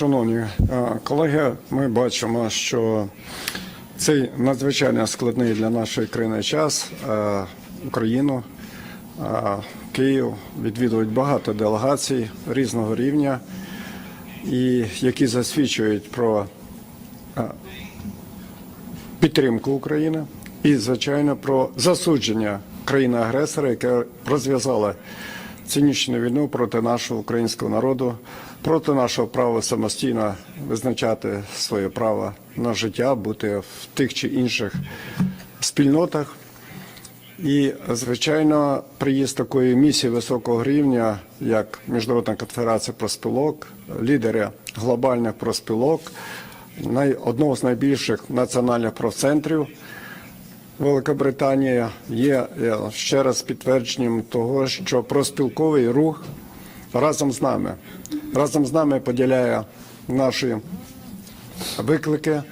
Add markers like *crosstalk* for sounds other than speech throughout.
Шановні е, колеги, ми бачимо, що цей надзвичайно складний для нашої країни час е, Україну, е, Київ відвідують багато делегацій різного рівня, і які засвідчують про підтримку України і, звичайно, про засудження країни-агресора, яка розв'язала цинічну війну проти нашого українського народу, проти нашого права самостійно визначати своє право на життя, бути в тих чи інших спільнотах. І, звичайно, приїзд такої місії високого рівня, як Міжнародна конфедерація проспілок, лідери глобальних проспілок, одного з найбільших національних профцентрів Великобританії є ще раз підтвердженням того, що проспілковий рух разом з нами, разом з нами поділяє наші виклики,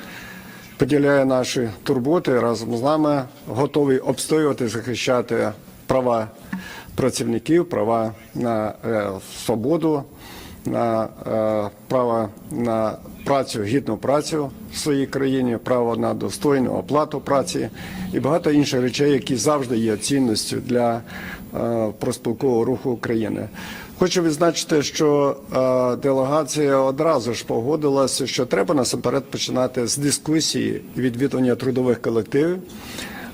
поділяє наші турботи, разом з нами готовий обстоювати, захищати права працівників, права на е, свободу, на е, право на працю, гідну працю в своїй країні, право на достойну оплату праці і багато інших речей, які завжди є цінністю для е, проспілкового руху України. Хочу відзначити, що е, делегація одразу ж погодилася, що треба насамперед починати з дискусії і відвідування трудових колективів,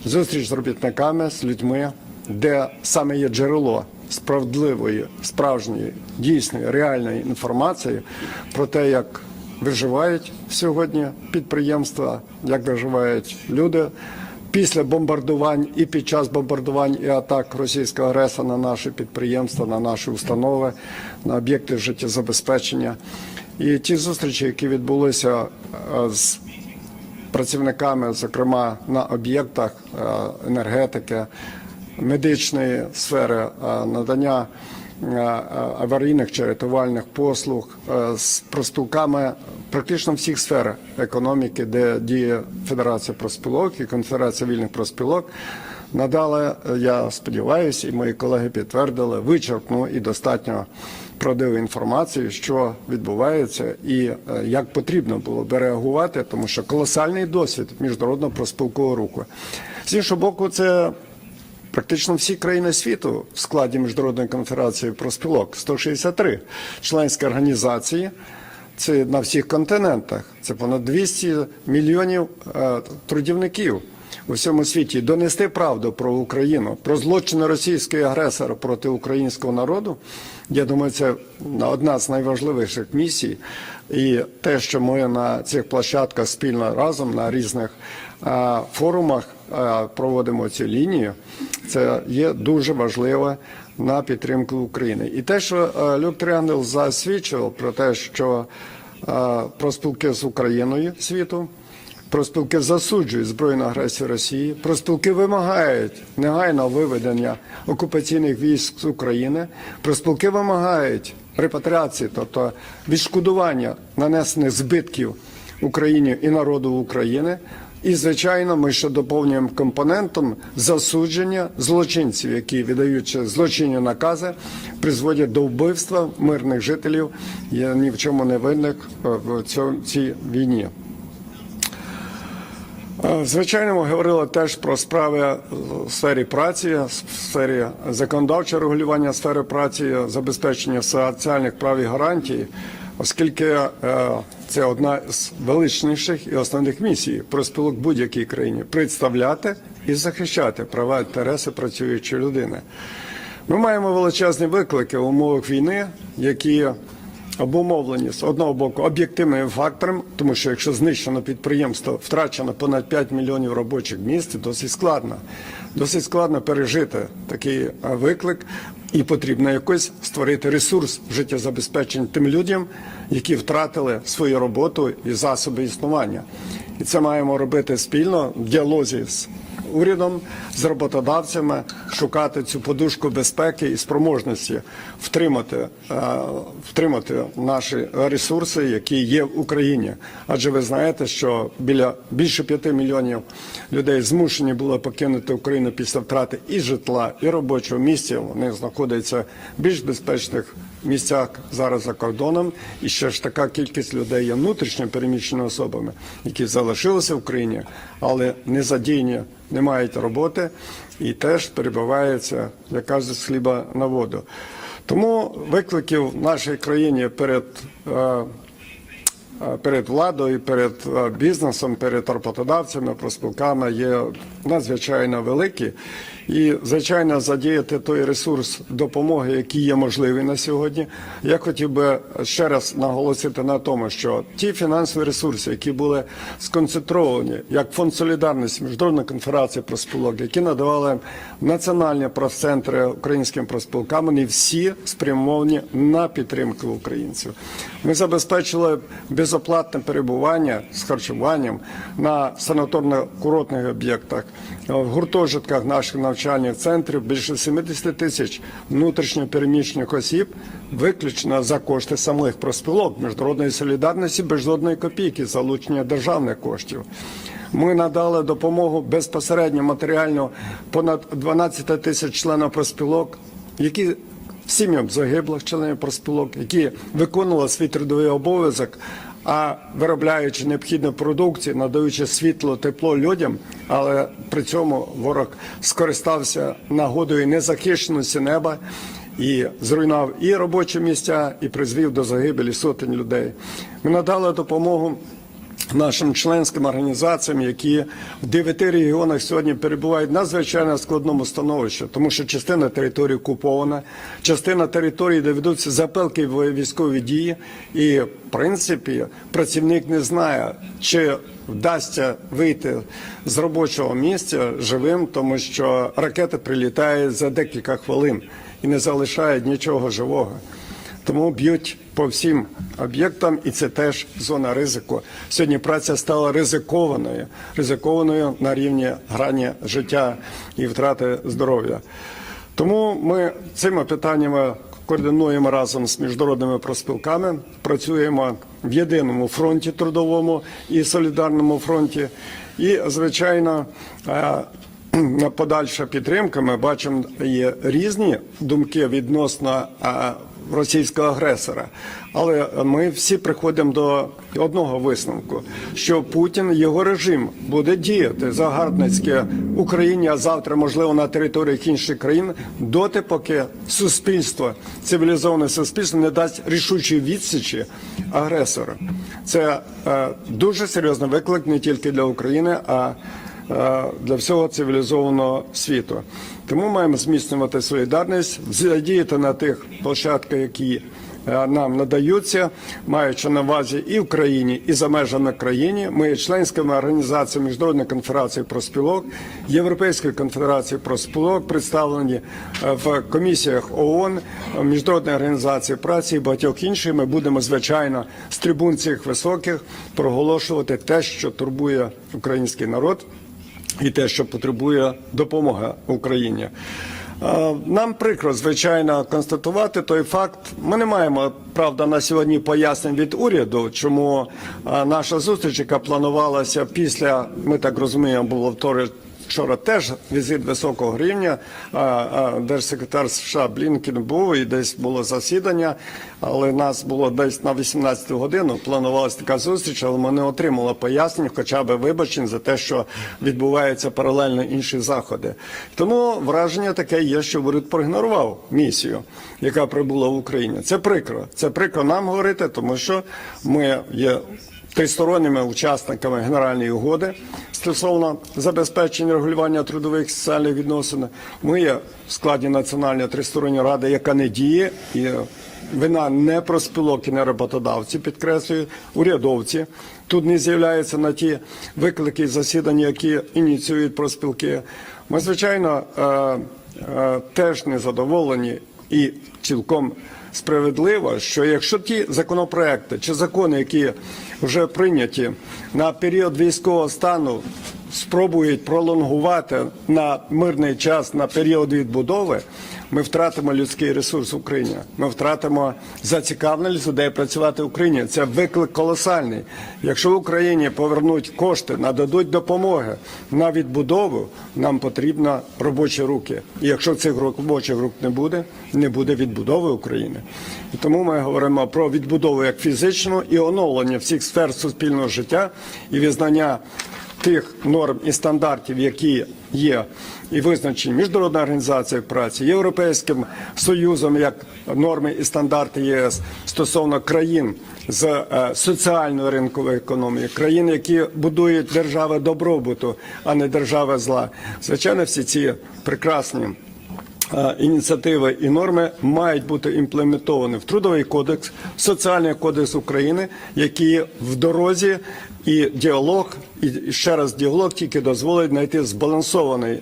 зустріч з робітниками, з людьми, де саме є джерело справедливої, справжньої, дійсної, реальної інформації про те, як виживають сьогодні підприємства, як виживають люди після бомбардувань і під час бомбардувань і атак російського агресора на наші підприємства, на наші установи, на об'єкти життєзабезпечення. І ті зустрічі, які відбулися е, з працівниками, зокрема на об'єктах е, енергетики, медичної сфери, е, надання аварійних чи рятувальних послуг е, з профспілками практично всіх сфер економіки, де діє Федерація профспілок і Конфедерація вільних профспілок. Надали, я сподіваюся, і мої колеги підтвердили вичерпну і достатньо правдиву інформацію, що відбувається, і е, як потрібно було би реагувати, тому що колосальний досвід міжнародного проспілкового руху. З іншого боку, це Практично всі країни світу в складі міжнародної конференції профспілок 163 членські організації. Це на всіх континентах. Це понад 200 мільйонів е, трудівників у всьому світі. Донести правду про Україну, про злочини російського агресора проти українського народу. Я думаю, це одна з найважливіших місій. І те, що ми на цих площадках спільно разом на різних е, форумах проводимо цю лінію, це є дуже важливо на підтримку України. І те, що е, Люк Тріангел засвідчив про те, що е, проспілки з Україною світу. Проспілки засуджують збройну агресію Росії. Проспілки вимагають негайного виведення окупаційних військ з України. Проспілки вимагають репатріації, тобто відшкодування нанесених збитків Україні і народу України. І, звичайно, ми ще доповнюємо компонентом засудження злочинців, які віддаючи злочинні накази, призводять до вбивства мирних жителів, є ні в чому не винних е, в цій війні. Е, Звичайно, ми говорили теж про справи в сфері праці, в сфері законодавчого регулювання сфери праці, забезпечення соціальних прав і гарантій, оскільки е, це одна з величніших і основних місій проспілок будь-якій країні представляти і захищати права інтереси працюючої людини. Ми маємо величезні виклики в умовах війни, які обумовлені з одного боку об'єктивним фактором, тому що якщо знищено підприємство, втрачено понад 5 мільйонів робочих місць, досить складно. Досить складно пережити такий виклик, і потрібно якось створити ресурс життєзабезпечення тим людям, які втратили свою роботу і засоби існування. І це маємо робити спільно в діалозі з урядом, з роботодавцями шукати цю подушку безпеки і спроможності втримати, е, втримати наші ресурси, які є в Україні. Адже ви знаєте, що біля більше п'яти мільйонів людей змушені були покинути Україну після втрати і житла, і робочого місця. Вони знаходяться в більш безпечних місцях зараз за кордоном. І ще ж така кількість людей є внутрішньо переміщеними особами, які залишилися в Україні, але не задіяні, не мають роботи і теж перебуваються, як кажуть, з хліба на воду. Тому викликів в нашій країні перед е, Е, перед владою, перед е, бізнесом, перед роботодавцями, проспілками є надзвичайно великі. І, звичайно, задіяти той ресурс допомоги, який є можливий на сьогодні. Я хотів би ще раз наголосити на тому, що ті фінансові ресурси, які були сконцентровані як фонд солідарності, міжнародна конференція проспілок, які надавали національні профцентри українським проспілкам, вони всі спрямовані на підтримку українців. Ми забезпечили безоплатне перебування з харчуванням на санаторно-курортних об'єктах, в гуртожитках наших навчальних центрів більше 70 тисяч внутрішньо переміщених осіб, виключно за кошти самих проспілок міжнародної солідарності без жодної копійки залучення державних коштів. Ми надали допомогу безпосередньо матеріально понад 12 тисяч членів проспілок, які сім'ям загиблих членів проспілок, які виконували свій трудовий обов'язок, а виробляючи необхідну продукцію, надаючи світло, тепло людям, але при цьому ворог скористався нагодою незахищеності неба. І зруйнував і робочі місця, і призвів до загибелі сотень людей. Ми надали допомогу нашим членським організаціям, які в дев'яти регіонах сьогодні перебувають надзвичайно складному становищі, тому що частина території окупована, частина території, де ведуться запелки військові дії, і в принципі працівник не знає, чи вдасться вийти з робочого місця живим, тому що ракети прилітають за декілька хвилин і не залишають нічого живого. Тому б'ють по всім об'єктам, і це теж зона ризику. Сьогодні праця стала ризикованою, ризикованою на рівні грані життя і втрати здоров'я. Тому ми цими питаннями координуємо разом з міжнародними проспілками, працюємо в єдиному фронті трудовому і солідарному фронті. І, звичайно, е, *clears throat* подальша підтримка. Ми бачимо є різні думки відносно а, російського агресора, але ми всі приходимо до одного висновку: що Путін його режим буде діяти загарбницьки в Україні, а завтра, можливо, на територіях інших країн, доти, поки суспільство, цивілізоване суспільство не дасть рішучої відсічі агресору. Це е, дуже серйозний виклик не тільки для України, а для всього цивілізованого світу. Тому маємо зміцнювати солідарність, задіяти на тих площадках, які е, нам надаються, маючи на увазі і в країні, і за межами країни. Ми є членськими організаціями Міжнародної конфедерації проспілок, Європейської конфедерації проспілок, представлені е, в комісіях ООН, Міжнародної організації праці і багатьох інших. Ми будемо звичайно з трибун цих високих проголошувати те, що турбує український народ і те, що потребує допомога Україні. Е, Нам прикро, звичайно, констатувати той факт. Ми не маємо правда на сьогодні пояснень від уряду, чому е, наша зустріч, яка планувалася після, ми так розуміємо, було. Вчора теж візит високого рівня. Держсекретар США Блінкен був і десь було засідання, але нас було десь на 18 годину. Планувалася така зустріч, але ми не отримали пояснень, хоча б вибачень за те, що відбуваються паралельно інші заходи. Тому враження таке є, що уряд проігнорував місію, яка прибула в Україні. Це прикро. Це прикро нам говорити, тому що ми є тристоронніми учасниками генеральної угоди стосовно забезпечення регулювання трудових і соціальних відносин. Ми є в складі національної тристоронньої ради, яка не діє, і вина не про спілок і не роботодавці, підкреслюю, урядовці. Тут не з'являються на ті виклики і засідання, які ініціюють проспілки. Ми, звичайно, е, е, теж не задоволені і цілком справедливо, що якщо ті законопроекти чи закони, які вже прийняті на період військового стану, спробують пролонгувати на мирний час на період відбудови, ми втратимо людський ресурс в Україні. Ми втратимо зацікавленість людей працювати в Україні. Це виклик колосальний. Якщо в Україні повернуть кошти, нададуть допомоги на відбудову, нам потрібно робочі руки. І якщо цих робочих рук не буде, не буде відбудови України. І тому ми говоримо про відбудову як фізичну і оновлення всіх сфер суспільного життя і визнання тих норм і стандартів, які є і визначені міжнародною організацією праці, Європейським Союзом як норми і стандарти ЄС стосовно країн з е, соціальної ринкової економії, країн, які будують держави добробуту, а не держави зла. Звичайно, всі ці прекрасні ініціативи і норми мають бути імплементовані в трудовий кодекс, в соціальний кодекс України, які в дорозі і діалог, і ще раз діалог тільки дозволить знайти збалансований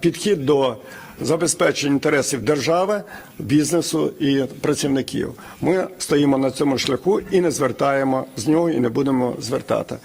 підхід до забезпечення інтересів держави, бізнесу і працівників. Ми стоїмо на цьому шляху і не звертаємо з нього, і не будемо звертати.